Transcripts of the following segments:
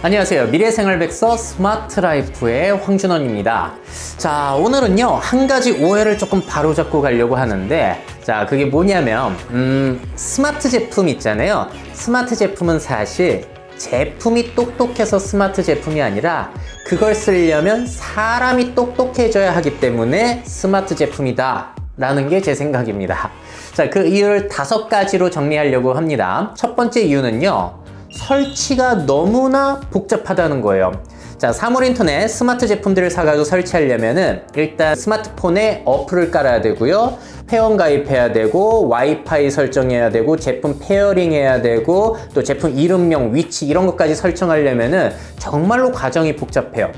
안녕하세요. 미래생활백서 스마트라이프의 황준원입니다. 자, 오늘은요, 한 가지 오해를 조금 바로잡고 가려고 하는데, 자, 그게 뭐냐면, 음, 스마트 제품 있잖아요. 스마트 제품은 사실 제품이 똑똑해서 스마트 제품이 아니라 그걸 쓰려면 사람이 똑똑해져야 하기 때문에 스마트 제품이다. 라는 게 제 생각입니다. 자, 그 이유를 다섯 가지로 정리하려고 합니다. 첫 번째 이유는요, 설치가 너무나 복잡하다는 거예요. 자, 사물 인터넷 스마트 제품들을 사가지고 설치하려면은 일단 스마트폰에 어플을 깔아야 되고요. 회원 가입해야 되고 와이파이 설정해야 되고 제품 페어링 해야 되고 또 제품 이름명, 위치 이런 것까지 설정하려면은 정말로 과정이 복잡해요.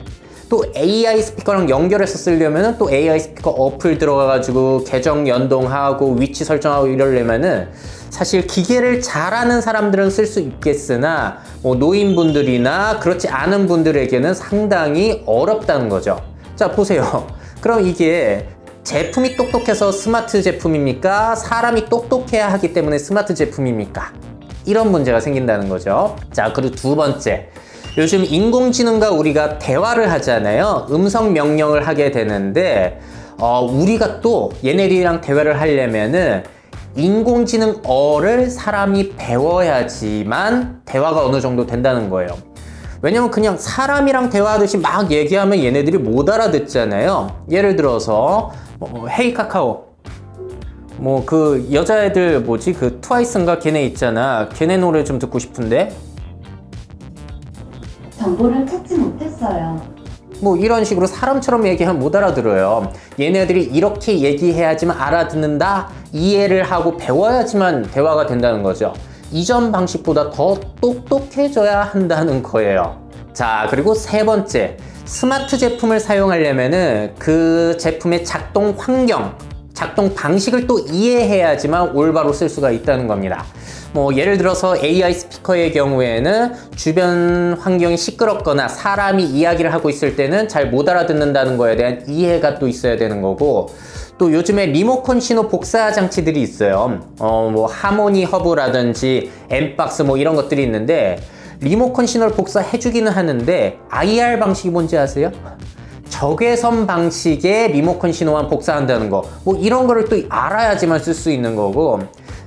또 AI 스피커랑 연결해서 쓰려면 또 AI 스피커 어플 들어가가지고 계정 연동하고 위치 설정하고 이러려면은 사실 기계를 잘하는 사람들은 쓸 수 있겠으나 뭐 노인분들이나 그렇지 않은 분들에게는 상당히 어렵다는 거죠. 자 보세요. 그럼 이게 제품이 똑똑해서 스마트 제품입니까? 사람이 똑똑해야 하기 때문에 스마트 제품입니까? 이런 문제가 생긴다는 거죠. 자 그리고 두 번째. 요즘 인공지능과 우리가 대화를 하잖아요. 음성 명령을 하게 되는데 어, 우리가 또 얘네들이랑 대화를 하려면은 인공지능 어를 사람이 배워야지만 대화가 어느 정도 된다는 거예요. 왜냐면 그냥 사람이랑 대화하듯이 막 얘기하면 얘네들이 못 알아듣잖아요. 예를 들어서 뭐 헤이 카카오 뭐 그 여자애들 뭐지 그 트와이스인가 걔네 있잖아. 걔네 노래 좀 듣고 싶은데 정보를 찾지 못했어요. 뭐 이런 식으로 사람처럼 얘기하면 못 알아들어요. 얘네들이 이렇게 얘기해야지만 알아듣는다 이해를 하고 배워야지만 대화가 된다는 거죠. 이전 방식보다 더 똑똑해져야 한다는 거예요. 자, 그리고 세 번째. 스마트 제품을 사용하려면은 그 제품의 작동 환경, 작동 방식을 또 이해해야지만 올바로 쓸 수가 있다는 겁니다. 뭐 예를 들어서 AI 스피커의 경우에는 주변 환경이 시끄럽거나 사람이 이야기를 하고 있을 때는 잘 못 알아듣는다는 거에 대한 이해가 또 있어야 되는 거고 또 요즘에 리모컨 신호 복사 장치들이 있어요. 어, 뭐 하모니 허브라든지 엠박스 뭐 이런 것들이 있는데 리모컨 신호를 복사해주기는 하는데 IR 방식이 뭔지 아세요? 적외선 방식의 리모컨 신호만 복사한다는 거. 뭐 이런 거를 또 알아야지만 쓸 수 있는 거고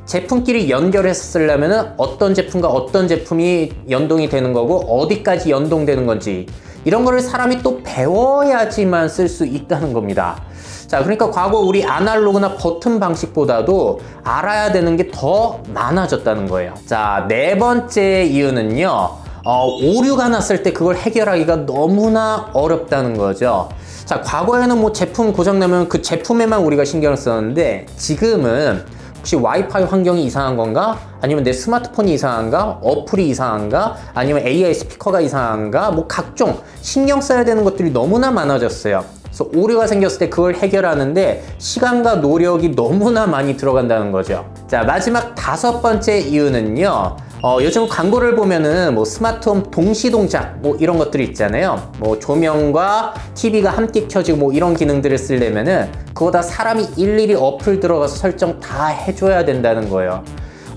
제품끼리 연결해서 쓰려면 어떤 제품과 어떤 제품이 연동이 되는 거고 어디까지 연동되는 건지 이런 거를 사람이 또 배워야지만 쓸 수 있다는 겁니다. 자, 그러니까 과거 우리 아날로그나 버튼 방식보다도 알아야 되는 게 더 많아졌다는 거예요. 자, 네 번째 이유는요. 어, 오류가 났을 때 그걸 해결하기가 너무나 어렵다는 거죠. 자, 과거에는 뭐 제품 고장나면 그 제품에만 우리가 신경을 썼는데 지금은 혹시 와이파이 환경이 이상한 건가? 아니면 내 스마트폰이 이상한가? 어플이 이상한가? 아니면 AI 스피커가 이상한가? 뭐 각종 신경 써야 되는 것들이 너무나 많아졌어요. 그래서 오류가 생겼을 때 그걸 해결하는데 시간과 노력이 너무나 많이 들어간다는 거죠. 자, 마지막 다섯 번째 이유는요. 어, 요즘 광고를 보면은 뭐 스마트홈 동시 동작 뭐 이런 것들이 있잖아요. 뭐 조명과 TV가 함께 켜지고 뭐 이런 기능들을 쓰려면은 그거 다 사람이 일일이 어플 들어가서 설정 다 해줘야 된다는 거예요.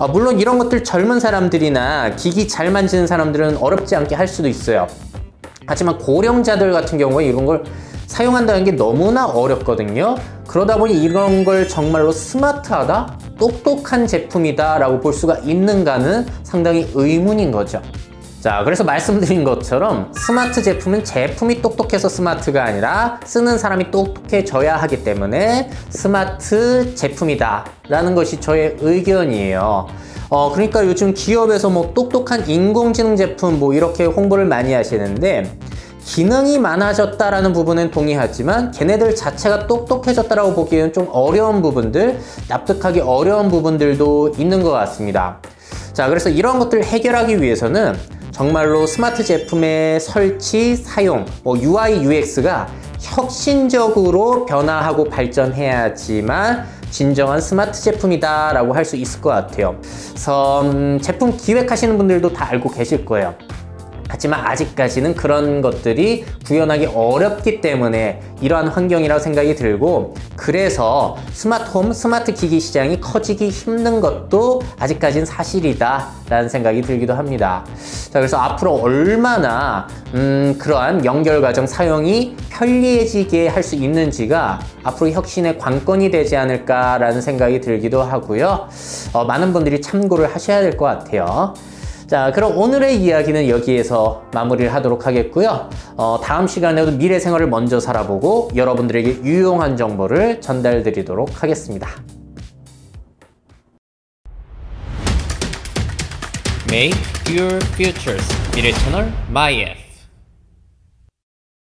아, 물론 이런 것들 젊은 사람들이나 기기 잘 만지는 사람들은 어렵지 않게 할 수도 있어요. 하지만 고령자들 같은 경우에 이런 걸 사용한다는 게 너무나 어렵거든요. 그러다 보니 이런 걸 정말로 스마트하다? 똑똑한 제품이다 라고 볼 수가 있는가는 상당히 의문인 거죠. 자, 그래서 말씀드린 것처럼 스마트 제품은 제품이 똑똑해서 스마트가 아니라 쓰는 사람이 똑똑해져야 하기 때문에 스마트 제품이다 라는 것이 저의 의견이에요. 어, 그러니까 요즘 기업에서 뭐 똑똑한 인공지능 제품 뭐 이렇게 홍보를 많이 하시는데 기능이 많아졌다라는 부분은 동의하지만 걔네들 자체가 똑똑해졌다라고 보기에는 좀 어려운 부분들, 납득하기 어려운 부분들도 있는 것 같습니다. 자, 그래서 이런 것들을 해결하기 위해서는 정말로 스마트 제품의 설치, 사용, 뭐 UI, UX가 혁신적으로 변화하고 발전해야지만 진정한 스마트 제품이다 라고 할 수 있을 것 같아요. 그래서 음, 제품 기획하시는 분들도 다 알고 계실 거예요. 하지만 아직까지는 그런 것들이 구현하기 어렵기 때문에 이러한 환경이라고 생각이 들고 그래서 스마트홈, 스마트 기기 시장이 커지기 힘든 것도 아직까지는 사실이다 라는 생각이 들기도 합니다. 자, 그래서 앞으로 얼마나 음, 그러한 연결 과정 사용이 편리해지게 할 수 있는지가 앞으로 혁신의 관건이 되지 않을까라는 생각이 들기도 하고요. 어, 많은 분들이 참고를 하셔야 될 것 같아요. 자, 그럼 오늘의 이야기는 여기에서 마무리를 하도록 하겠고요. 어, 다음 시간에도 미래 생활을 먼저 살아보고 여러분들에게 유용한 정보를 전달 드리도록 하겠습니다. Make your futures. 미래 채널 마이F.